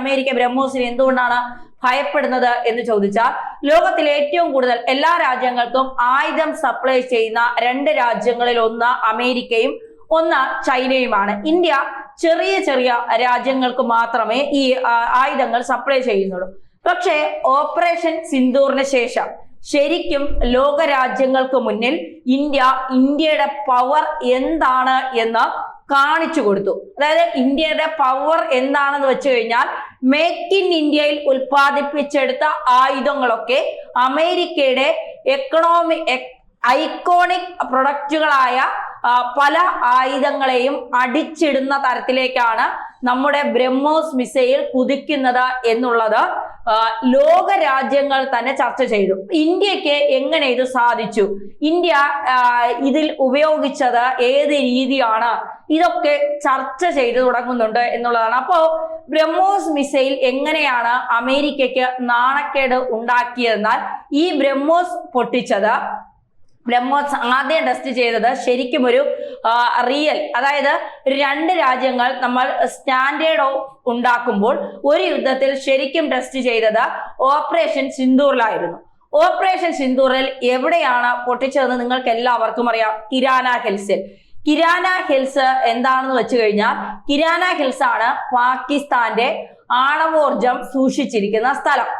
America ബ്രഹ്മോസിനെ എന്തുകൊണ്ടാണ് ഭയപ്പെടുന്നത് എന്ന് ചോദിച്ചാൽ ലോകത്തിലെ ഏറ്റവും കൂടുതൽ എല്ലാ രാജ്യങ്ങൾക്കും ആയുധം സപ്ലൈ ചെയ്യുന്ന രണ്ട് രാജ്യങ്ങളിൽ ഒന്ന് അമേരിക്കയും ഒന്ന് ചൈനയുമാണ്. ഇന്ത്യ ചെറിയ ചെറിയ രാജ്യങ്ങൾക്ക് മാത്രമേ ഈ ആയുധങ്ങൾ സപ്ലൈ ചെയ്യുന്നുള്ളൂ. പക്ഷേ ഓപ്പറേഷൻ സിന്ദൂറിന് ശേഷം ശരിക്കും ലോകരാജ്യങ്ങൾക്ക് മുന്നിൽ ഇന്ത്യ ഇന്ത്യയുടെ പവർ എന്താണ് എന്ന് കാണിച്ചു കൊടുത്തു. അതായത് ഇന്ത്യയുടെ പവർ എന്താണെന്ന് വെച്ച് കഴിഞ്ഞാൽ മേക്ക് ഇൻ ഇന്ത്യയിൽ ഉൽപ്പാദിപ്പിച്ചെടുത്ത ആയുധങ്ങളൊക്കെ അമേരിക്കയുടെ എക്കണോമി ഐക്കോണിക് പ്രൊഡക്റ്റുകളായ പല ആയുധങ്ങളെയും അടിച്ചിടുന്ന തരത്തിലേക്കാണ് നമ്മുടെ ബ്രഹ്മോസ് മിസൈൽ കുതിക്കുന്നത് എന്നുള്ളത് ലോക രാജ്യങ്ങൾ തന്നെ ചർച്ച ചെയ്തു. ഇന്ത്യയ്ക്ക് എങ്ങനെ ഇത് സാധിച്ചു? ഇന്ത്യ ഇതിൽ ഉപയോഗിച്ചത് ഏത് രീതിയാണ്? ഇതൊക്കെ ചർച്ച ചെയ്തു തുടങ്ങുന്നുണ്ട് എന്നുള്ളതാണ്. അപ്പോൾ ബ്രഹ്മോസ് മിസൈൽ എങ്ങനെയാണ് അമേരിക്കയ്ക്ക് നാണക്കേട് ഉണ്ടാക്കിയതെന്നാൽ ഈ ബ്രഹ്മോസ് പൊട്ടിച്ചത് ബ്രഹ്മോസ് ആദ്യം ടെസ്റ്റ് ചെയ്തത് ശരിക്കും ഒരു റിയൽ അതായത് രണ്ട് രാജ്യങ്ങൾ നമ്മൾ സ്റ്റാൻഡേർഡ് ഉണ്ടാക്കുമ്പോൾ ഒരു യുദ്ധത്തിൽ ശരിക്കും ടെസ്റ്റ് ചെയ്തത് ഓപ്പറേഷൻ സിന്ദൂറിലായിരുന്നു. ഓപ്പറേഷൻ സിന്ദൂറിൽ എവിടെയാണ് പൊട്ടിച്ചതെന്ന് നിങ്ങൾക്ക് എല്ലാവർക്കും അറിയാം. കിരാന ഹിൽസിൽ കിരാന ഹിൽസ് എന്താണെന്ന് വെച്ച് കഴിഞ്ഞാൽ കിരാന ഹിൽസ് ആണ് പാകിസ്ഥാന്റെ ആണവോർജം സൂക്ഷിച്ചിരിക്കുന്ന സ്ഥലം.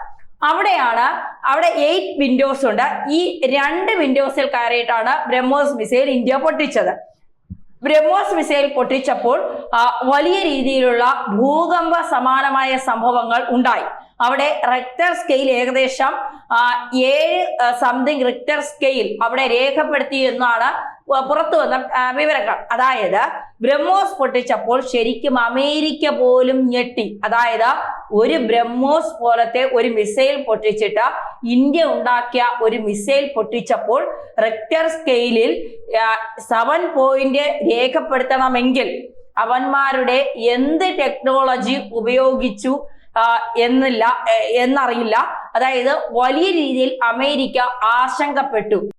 അവിടെയാണ് അവിടെ എയ്റ്റ് വിൻഡോസ് ഉണ്ട്. ഈ രണ്ട് വിൻഡോസിൽ കയറിയിട്ടാണ് ബ്രഹ്മോസ് മിസൈൽ ഇന്ത്യ പൊട്ടിച്ചത്. ബ്രഹ്മോസ് മിസൈൽ പൊട്ടിച്ചപ്പോൾ വലിയ രീതിയിലുള്ള ഭൂകമ്പ സമാനമായ സംഭവങ്ങൾ ഉണ്ടായി. അവിടെ റെക്ടർ സ്കെയിൽ ഏകദേശം ഏഴ് സംതിങ് റിക്ടർ സ്കെയിൽ അവിടെ രേഖപ്പെടുത്തി എന്നാണ് പുറത്തു വന്ന വിവരങ്ങൾ. അതായത് ബ്രഹ്മോസ് പൊട്ടിച്ചപ്പോൾ ശരിക്കും അമേരിക്ക പോലും ഞെട്ടി. അതായത് ഒരു ബ്രഹ്മോസ് പോലത്തെ ഒരു മിസൈൽ പൊട്ടിച്ചിട്ട് ഇന്ത്യ ഉണ്ടാക്കിയ ഒരു മിസൈൽ പൊട്ടിച്ചപ്പോൾ റെക്ടർ സ്കെയിലിൽ സെവൻ പോയിന്റ് രേഖപ്പെടുത്തണമെങ്കിൽ അവന്മാരുടെ എന്ത് ടെക്നോളജി ഉപയോഗിച്ചു എന്നില്ല എന്നറിയില്ല. അതായത് വലിയ രീതിയിൽ അമേരിക്ക ആശങ്കപ്പെട്ടു.